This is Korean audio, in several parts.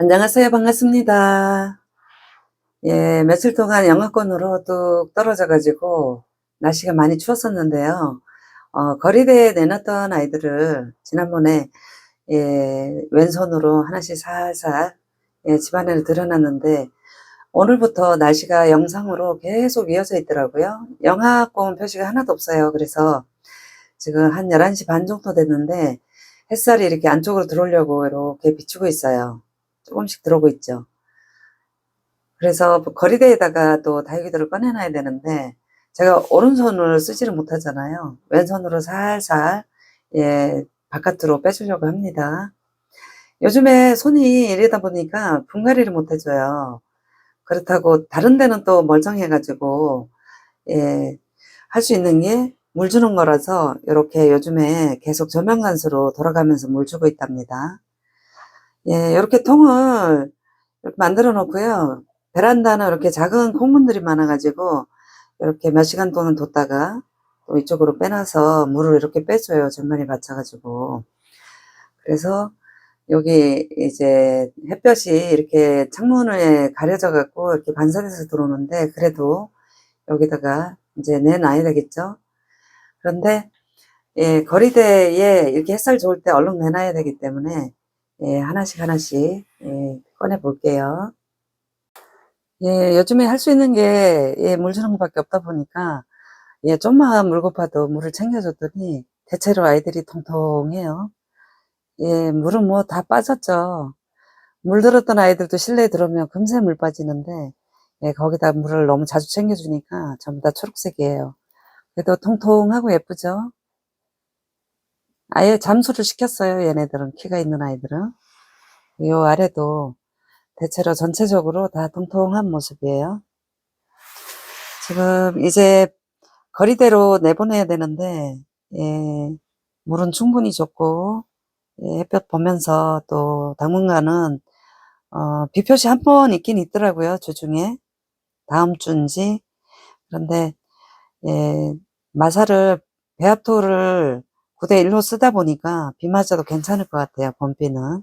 안녕하세요. 반갑습니다. 예, 며칠 동안 영하권으로 뚝 떨어져가지고 날씨가 많이 추웠었는데요. 어, 거리대에 내놨던 아이들을 지난번에 예, 왼손으로 하나씩 살살 예, 집안에를 들여놨는데 오늘부터 날씨가 영상으로 계속 이어져 있더라고요. 영하권 표시가 하나도 없어요. 그래서 지금 한 11시 반 정도 됐는데 햇살이 이렇게 안쪽으로 들어오려고 이렇게 비추고 있어요. 조금씩 들어오고 있죠. 그래서 거리대에다가 또 다육이들을 꺼내놔야 되는데 제가 오른손을 쓰지를 못하잖아요. 왼손으로 살살 예 바깥으로 빼주려고 합니다. 요즘에 손이 이러다 보니까 분갈이를 못 해줘요. 그렇다고 다른 데는 또 멀쩡해가지고 예, 할 수 있는 게 물 주는 거라서 이렇게 요즘에 계속 조명관수로 돌아가면서 물 주고 있답니다. 예, 이렇게 통을 이렇게 만들어 놓고요. 베란다는 이렇게 작은 콩문들이 많아가지고 이렇게 몇 시간 동안 뒀다가 또 이쪽으로 빼놔서 물을 이렇게 빼줘요. 전면이 받쳐가지고. 그래서 여기 이제 햇볕이 이렇게 창문에 가려져 갖고 이렇게 반사돼서 들어오는데 그래도 여기다가 이제 내놔야 되겠죠. 그런데 예, 거리대에 이렇게 햇살 좋을 때 얼른 내놔야 되기 때문에 예, 하나씩 하나씩 예, 꺼내 볼게요. 예, 요즘에 할 수 있는 게 예, 물 주는 것밖에 없다 보니까 예, 좀만 물 고 파도 물을 챙겨줬더니 대체로 아이들이 통통해요. 예, 물은 뭐 다 빠졌죠. 물 들었던 아이들도 실내에 들어오면 금세 물 빠지는데 예, 거기다 물을 너무 자주 챙겨주니까 전부 다 초록색이에요. 그래도 통통하고 예쁘죠? 아예 잠수를 시켰어요. 얘네들은 키가 있는 아이들은. 요 아래도 대체로 전체적으로 다 통통한 모습이에요. 지금 이제 거리대로 내보내야 되는데 예, 물은 충분히 줬고 예, 햇볕 보면서 또 당분간은 어, 비 표시 한 번 있긴 있더라고요. 주중에 다음 주인지 그런데 예, 마사를 배합토를 9대 1로 쓰다 보니까 비 맞아도 괜찮을 것 같아요. 봄비는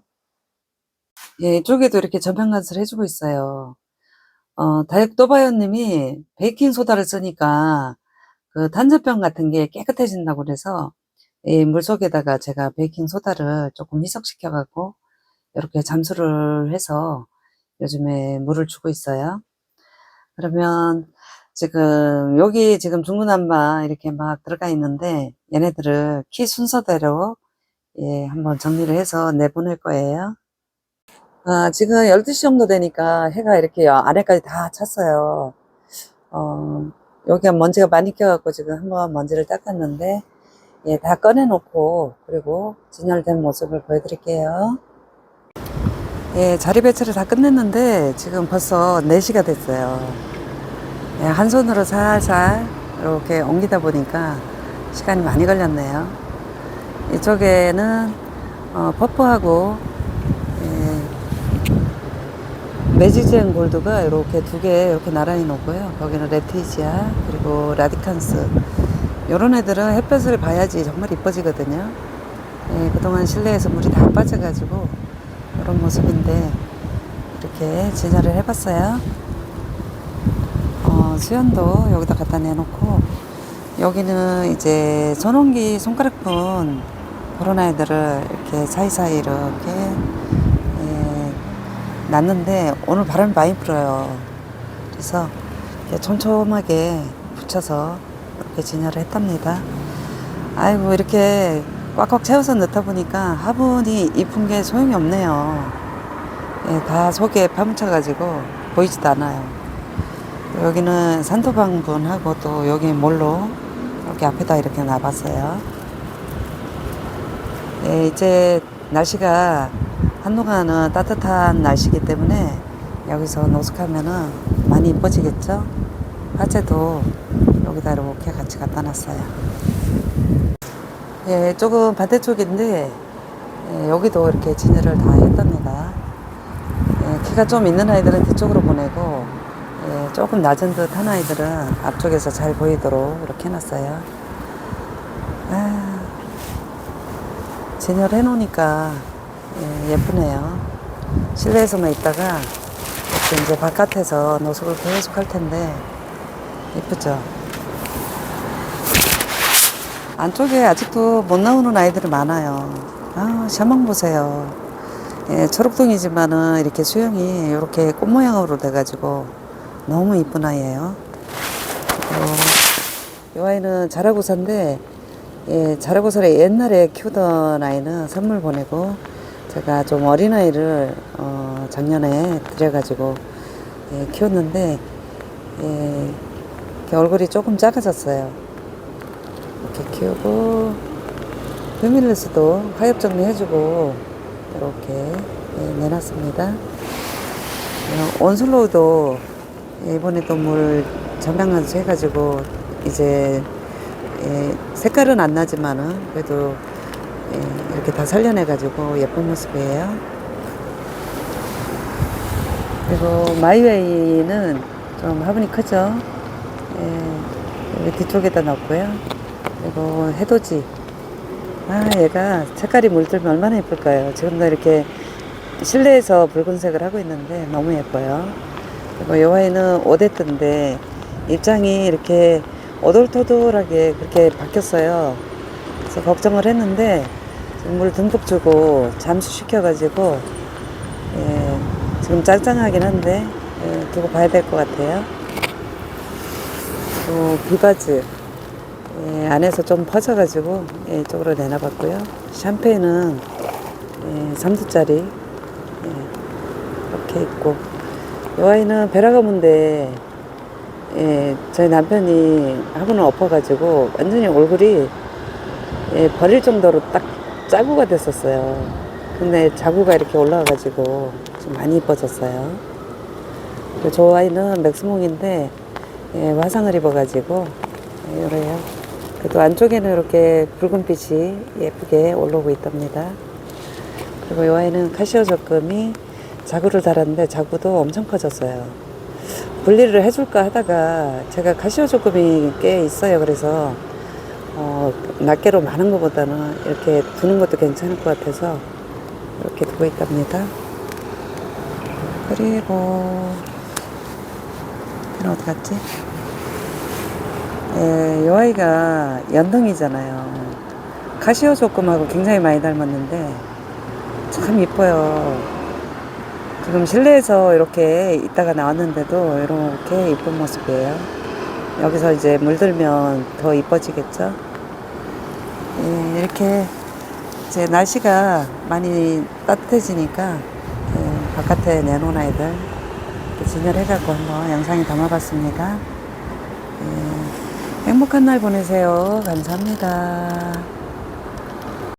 예, 이쪽에도 이렇게 전편간수를 해주고 있어요. 어, 다육도바이오님이 베이킹 소다를 쓰니까 그 단전병 같은 게 깨끗해진다고 그래서 이 물속에다가 제가 베이킹 소다를 조금 희석시켜 갖고 이렇게 잠수를 해서 요즘에 물을 주고 있어요. 그러면 지금 여기 지금 중구난방 이렇게 막 들어가 있는데 얘네들을 키 순서대로 예, 한번 정리를 해서 내보낼 거예요. 아, 지금 12시 정도 되니까 해가 이렇게 아래까지 다 찼어요. 어, 여기가 먼지가 많이 껴갖고 지금 한번 먼지를 닦았는데, 예, 다 꺼내놓고, 그리고 진열된 모습을 보여드릴게요. 예, 자리 배치를 다 끝냈는데, 지금 벌써 4시가 됐어요. 예, 한 손으로 살살 이렇게 옮기다 보니까 시간이 많이 걸렸네요. 이쪽에는, 어, 퍼프하고, 매직젠 골드가 이렇게 두 개 이렇게 나란히 놓고요. 거기는 레티지아 그리고 라디칸스 이런 애들은 햇볕을 봐야지 정말 이뻐지거든요. 예, 그동안 실내에서 물이 다 빠져가지고 이런 모습인데 이렇게 진열을 해봤어요. 어, 수연도 여기다 갖다 내놓고 여기는 이제 전원기 손가락분 그런 아이들을 이렇게 사이사이 이렇게 났는데 오늘 바람이 많이 불어요. 그래서 촘촘하게 붙여서 이렇게 진열을 했답니다. 아이고 이렇게 꽉꽉 채워서 넣다 보니까 화분이 이쁜 게 소용이 없네요. 예, 다 속에 파묻혀가지고 보이지도 않아요. 여기는 산토방분하고 또 여기 몰로 이렇게 앞에다 이렇게 놔봤어요. 예, 이제 날씨가 한동안은 따뜻한 날씨기 때문에 여기서 노숙하면은 많이 이뻐지겠죠? 화재도 여기다 이렇게 같이 갖다 놨어요. 예, 조금 반대쪽인데 예, 여기도 이렇게 진열을 다 했답니다. 예, 키가 좀 있는 아이들은 뒤쪽으로 보내고 예, 조금 낮은 듯 한 아이들은 앞쪽에서 잘 보이도록 이렇게 해놨어요. 아, 진열해 놓으니까 예, 예쁘네요. 실내에서만 있다가 이제 바깥에서 노숙을 계속 할 텐데 이쁘죠? 안쪽에 아직도 못 나오는 아이들이 많아요. 아, 샤망 보세요. 예, 초록둥이지만은 이렇게 수영이 이렇게 꽃 모양으로 돼가지고 너무 이쁜 아이예요. 어, 이 아이는 자라고사인데, 예, 자라고사를 옛날에 키우던 아이는 선물 보내고, 제가 좀 어린 아이를, 어, 작년에 들여가지고, 예, 키웠는데, 예, 이렇게 얼굴이 조금 작아졌어요. 이렇게 키우고, 휴밀레스도 화엽 정리해주고, 이렇게, 예, 내놨습니다. 어, 온슬로우도 이번에 또 물 전량한수 해가지고 이제 예, 색깔은 안 나지만은 그래도 예, 이렇게 다 살려내가지고 예쁜 모습이에요. 그리고 마이웨이는 좀 화분이 크죠. 예, 여기 뒤쪽에다 넣었고요. 그리고 해돋이. 아, 얘가 색깔이 물들면 얼마나 예쁠까요? 지금도 이렇게 실내에서 붉은색을 하고 있는데 너무 예뻐요. 그리고 요 아이는 오데트인데 입장이 이렇게 오돌토돌하게 그렇게 바뀌었어요. 그래서 걱정을 했는데 물 듬뿍 주고 잠수시켜가지고 예, 지금 짱짱하긴 한데 예, 두고 봐야 될 것 같아요. 또 비바즈 예, 안에서 좀 퍼져가지고 예, 이쪽으로 내놔봤고요. 샴페인은 예, 3두짜리 예, 이렇게 있고 이 아이는 베라가문데 예, 저희 남편이 화분을 엎어가지고 완전히 얼굴이 예, 버릴 정도로 딱 짜구가 됐었어요. 근데 자구가 이렇게 올라와가지고 좀 많이 이뻐졌어요. 저 아이는 맥스몽인데 예, 화상을 입어가지고 예, 이래요. 그래도 안쪽에는 이렇게 붉은빛이 예쁘게 올라오고 있답니다. 그리고 이 아이는 카시오 적금이 자구를 달았는데 자구도 엄청 커졌어요. 분리를 해줄까 하다가 제가 카시오 적금이 꽤 있어요. 그래서 어, 낱개로 많은 것보다는 이렇게 두는 것도 괜찮을 것 같아서 이렇게 두고 있답니다. 그리고 얘는 어디 갔지? 예, 이 아이가 연등이잖아요. 카시오 조금하고 굉장히 많이 닮았는데 참 이뻐요. 지금 실내에서 이렇게 있다가 나왔는데도 이렇게 이쁜 모습이에요. 여기서 이제 물들면 더 이뻐지겠죠? 예, 이렇게 이제 날씨가 많이 따뜻해지니까 예, 바깥에 내놓은 아이들 진열해갖고 한번 영상에 담아봤습니다. 예, 행복한 날 보내세요. 감사합니다.